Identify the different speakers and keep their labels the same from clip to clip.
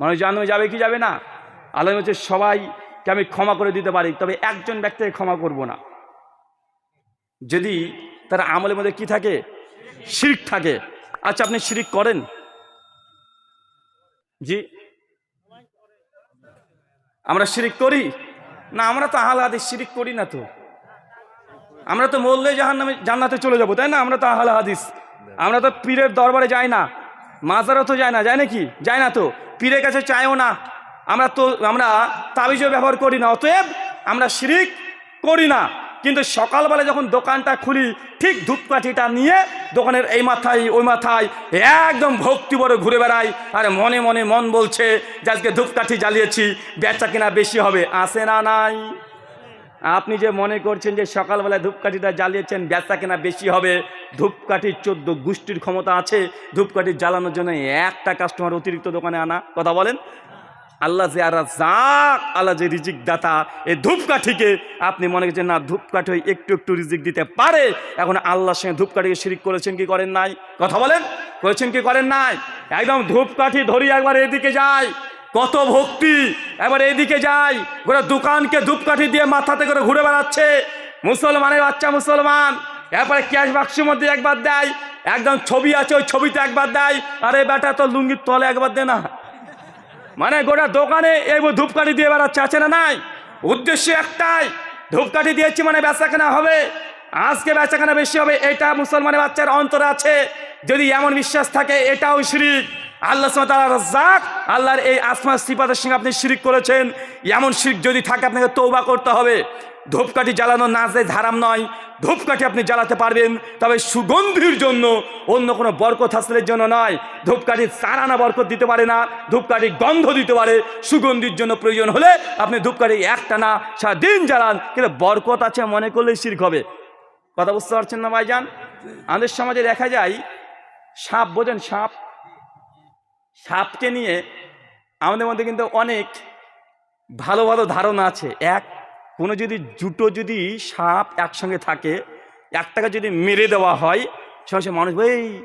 Speaker 1: মানুষ জাহান্নামে যাবে কি যাবে না? আল্লাহ হচ্ছে সবাইকে আমি ক্ষমা করে দিতে পারি, তবে একজন ব্যক্তিকে ক্ষমা করব না। যদি তার আমলের মধ্যে কি থাকে? শিরিক থাকে। আচ্ছা আপনি শিরিক করেন? জি। আমরা শিরিক করি? না, আমরা তো আহল হাদিস শিরিক করি না তো। আমরা তো মরলে জাহান নামে জান্নাতে চলে যাব, তাই না? আমরা তো আহল হাদিস। আমরা তো পীরের দরবারে যাই না। মাজারও তো যায় না, যায় নাকি? যায় না তো। পীরের কাছে চাইও না। আমরা তো, আমরা তাবিজও ব্যবহার করি না, অতএব আমরা শিরিক করি না। কিন্তু সকালবেলা যখন দোকানটা খুলি, ঠিক ধূপকাঠিটা নিয়ে দোকানের এই মাথায়, ওই মাথায় একদম ভক্তি বড় ঘুরে বেড়াই। আর মনে মনে মন বলছে যে, আজকে ধূপকাঠি জ্বালিয়েছি, বেচা কিনা বেশি হবে। আসে না নাই। আপনি যে মনে করছেন যে সকালবেলায় ধূপকাঠিটা জ্বালিয়েছেন বেচা কেনা বেশি হবে? ধূপকাঠির চোদ্দ গোষ্ঠীর ক্ষমতা আছে। ধূপকাঠি জ্বালানোর জন্য একটা কাস্টমার অতিরিক্ত দোকানে আনা। কথা বলেন। আল্লাহ যে আর যাক আল্লাহ যে রিজিক দাতা এই ধূপকাঠিকে আপনি মনে করছেন, না, ধূপকাঠি একটু একটু রিজিক দিতে পারে। এখন আল্লাহর সঙ্গে ধূপকাঠিকে শিরিক করেছেন কি করেন নাই? কথা বলেন। করেছেন কি করেন নাই? একদম ধূপকাঠি ধরি একবার এদিকে যায়। কত ভক্তি। এবার এইদিকে যাই গোটা দোকানকে ধূপকাঠি দিয়ে মাথাতে করে ঘুরে বেড়াচ্ছে। মুসলমানের বাচ্চা মুসলমান। এরপরে ক্যাশ বাক্সের মধ্যে একবার দেয়, একদম ছবি আছে, ওই ছবিতে একবার দেয়। আরে বেটা তো লুঙ্গির তলে একবার দে না। মানে গোটা দোকানে এই ধূপকাঠি দিয়ে বেড়াচ্ছে, আছে না নাই? উদ্দেশ্য একটাই, ধূপকাঠি দিয়েছি মানে বেচাকেনা হবে। আজকে বেচাকেনা বেশি হবে, এটা মুসলমানের বাচ্চার অন্তর আছে। যদি এমন বিশ্বাস থাকে, এটাও শিরিক। আল্লাহ রাজ্জাক, আল্লাহর এই আসমা সিফাতের সঙ্গে আপনি শিরিক করেছেন। এমন শিরিক যদি থাকে, আপনাকে তৌবা করতে হবে। ধূপকাঠি জ্বালানো না যে ধারাম নয়, ধূপকাঠি আপনি জ্বালাতে পারবেন। তবে সুগন্ধির জন্য অন্য কোনো বরকত হাসিলের জন্য নয়। ধূপকাঠি চারানা বরকত দিতে পারে না, ধূপকাঠি গন্ধ দিতে পারে। সুগন্ধির জন্য প্রয়োজন হলে আপনি ধূপকাঠি একটা না সারাদিন জ্বালান, কিন্তু বরকত আছে মনে করলেই শির্ক হবে। কথা বুঝতে পারছেন না ভাইজান? আমাদের সমাজে দেখা যায়, সাপ বোঝেন সাপ? সাপকে নিয়ে আমাদের মধ্যে কিন্তু অনেক ভালো ভালো ধারণা আছে। এক, কোনো যদি জুটো যদি সাপ একসঙ্গে থাকে, একটাকে যদি মেরে দেওয়া হয় সঙ্গে মানুষ, এই,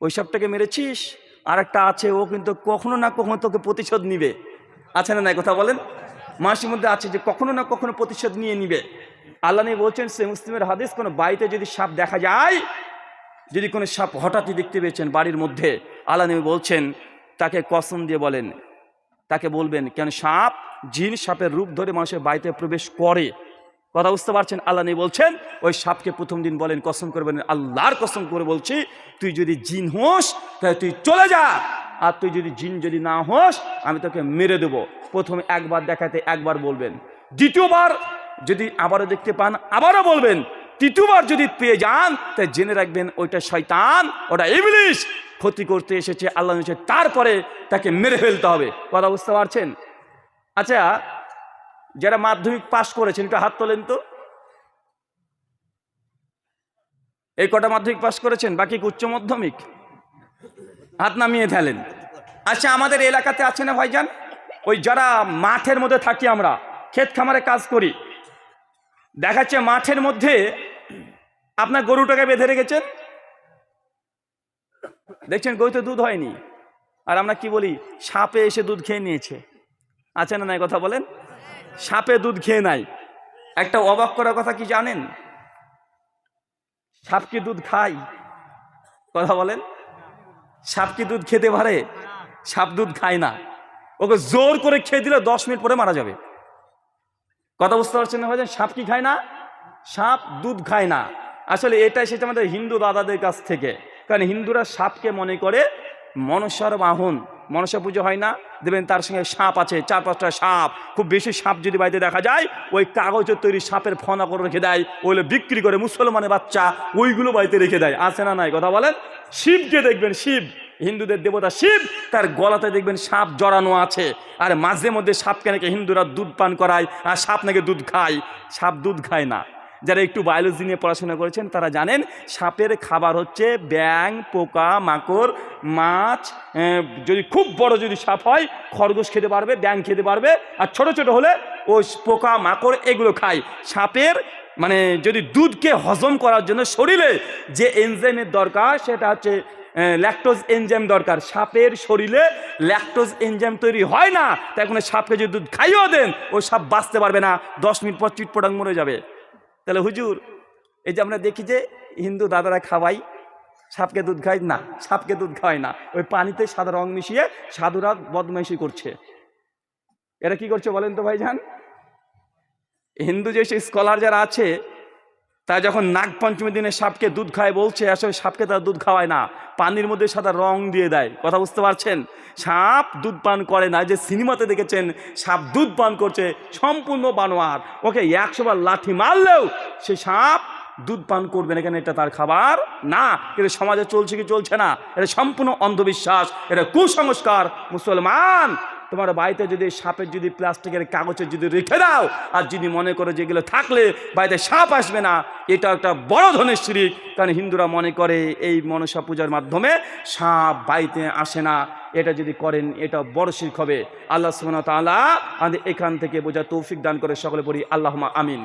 Speaker 1: ওই সাপটাকে মেরেছিস? আর একটা আছে, ও কিন্তু কখনো না কখনো তোকে প্রতিশোধ নিবে। আছে না নাই কথা বলেন? মানুষের মধ্যে আছে যে কখনো না কখনো প্রতিশোধ নিয়ে নিবে। আল্লাহ নিয়ে বলছেন সে মুসলিমের হাদিস, কোনো বাড়িতে যদি সাপ দেখা যায়, যদি কোনো সাপ হঠাৎই দেখতে পেয়েছেন বাড়ির মধ্যে, আল্লাহ নবী বলছেন তাকে কসম দিয়ে বলেন। তাকে বলবেন, কেন সাপ জিন সাপের রূপ ধরে মানুষের বাড়িতে প্রবেশ করে? কথা বুঝতে পারছেন? আল্লাহ নেই বলছেন, ওই সাপকে প্রথম দিন বলেন, কসম করে বলেন, আল্লাহর কসম করে বলছি, তুই যদি জিন হোস, তাহলে তুই চলে যা। আর তুই যদি জিন যদি না হোস, আমি তোকে মেরে দেবো। প্রথমে একবার দেখাতে একবার বলবেন। দ্বিতীয়বার যদি আবারও দেখতে পান, আবারও বলবেন তৃতীয়বার যদি পেয়ে যান তাই জেনে রাখবেন ওইটা শয়তান, ওটা ইবলিশ। ক্ষতি করতে এসেছে আল্লাহ তারপরে তাকে মেরে ফেলতে হবে। কথা বুঝতে পারছেন? আচ্ছা যারা মাধ্যমিক পাশ করেছেন, একটু হাত তোলেন তো। এই কটা মাধ্যমিক পাশ করেছেন, বাকি উচ্চ মাধ্যমিক? হাত নামিয়ে ফেলেন। আচ্ছা আমাদের এলাকাতে আছে না ভাইজান? ওই যারা মাঠের মধ্যে থাকি আমরা, ক্ষেত খামারে কাজ করি, দেখাচ্ছে মাঠের মধ্যে আপনার গরুটাকে বেঁধে রেখেছেন? দেখছেন গরুতে দুধ হয়নি। আর আমরা কি বলি? সাপে এসে দুধ খেয়ে নিয়েছে। আছে না নাই কথা বলেন? সাপে দুধ খেয়ে নাই। একটা অবাক করার কথা কি জানেন? সাপ কি দুধ খায়? কথা বলেন। সাপ কি দুধ খেতে পারে? সাপ দুধ খায় না। ওকে জোর করে খেয়ে দিলে দশ মিনিট পরে মারা যাবে। কথা বুঝতে পারছেন না সাপ কি খায় না? সাপ দুধ খায় না। আসলে এটা এসেছে আমাদের হিন্দু দাদাদের কাছ থেকে। কারণ হিন্দুরা সাপকে মনে করে মনসার বাহন। মনসা পুজো হয় না, দেখবেন তার সঙ্গে সাপ আছে, চার পাঁচটা সাপ। খুব বেশি সাপ যদি বাড়িতে দেখা যায়, ওই কাগজের তৈরি সাপের ফনা করে রেখে দেয়, ওইগুলো বিক্রি করে মুসলমানের বাচ্চা, ওইগুলো বাড়িতে রেখে দেয়। আছে না নাই? কথা বলেন? শিবকে দেখবেন, শিব। হিন্দুদের দেবতা শিব, তার গলাতে দেখবেন সাপ জড়ানো আছে। আর মাঝে মধ্যে সাপকে নাকি হিন্দুরা দুধ পান করায়, আর সাপ নাকি দুধ খায়। সাপ দুধ খায় না। যারা একটু বায়োলজি নিয়ে পড়াশোনা করেছেন, তারা জানেন সাপের খাবার হচ্ছে ব্যাং পোকা, মাকড়, মাছ যদি খুব বড় যদি সাপ হয়, খরগোশ খেতে পারবে ব্যাং খেতে পারবে, আর ছোট ছোট হলে ও পোকা, মাকড় এগুলো খায়। সাপের মানে যদি দুধকে হজম করার জন্য শরীরে যে এনজাইমের দরকার, সেটা হচ্ছে ল্যাকটোজ এনজাইম দরকার। সাপের শরীরে ল্যাকটোজ এনজাইম তৈরি হয় না তাই কোনো সাপকে যদি দুধ খাইয়েও দেন, ও সাপ বাঁচতে পারবে না। দশ মিনিট পর চিটপটাং মরে যাবে। তাহলে হুজুর, এই যে আমরা দেখি যে হিন্দু দাদারা খাওয়াই, সাপকে দুধ খায়, না, সাপকে দুধ খাওয়ায় না, ওই পানিতে সাদা রং মিশিয়ে সাধুরা বদমাইশি করছে। এরা কি করছে বলেন তো ভাইজান? হিন্দু যে স্কলার যারা আছে তা যখন নাগ পঞ্চমী দিনে সাপকে দুধ খায়, বলছে, আসলে সাপকে তারা দুধ খাওয়ায় না। পানির মধ্যে সাদা রং দিয়ে দেয়। কথা বুঝতে পারছেন? সাপ দুধ পান করে না। যে সিনেমাতে দেখেছেন, সাপ দুধ পান করছে সম্পূর্ণ বানোয়ার। ওকে, একশো বার লাঠি মারলেও সে সাপ দুধ পান করবে না। কেন এটা তার খাবার না। কিন্তু সমাজে চলছে কি চলছে না? এটা সম্পূর্ণ অন্ধবিশ্বাস। এটা কুসংস্কার। মুসলমান তোমার বাড়িতে যদি সাপের যদি প্লাস্টিকের কাগজের যদি রেখে দাও, আর যদি মনে করো যেগুলো থাকলে বাড়িতে সাপ আসবে না, এটা একটা বড় ধনের শিরিক। কারণ হিন্দুরা মনে করে এই মনসা পূজার মাধ্যমে সাপ বাড়িতে আসে না। এটা যদি করেন এটা বড় শিখ হবে। আল্লাহ সুমন তালা আমাদের এখান থেকে বোঝা তৌফিক দান করে সকলে পড়ি আল্লাহমা আমিন।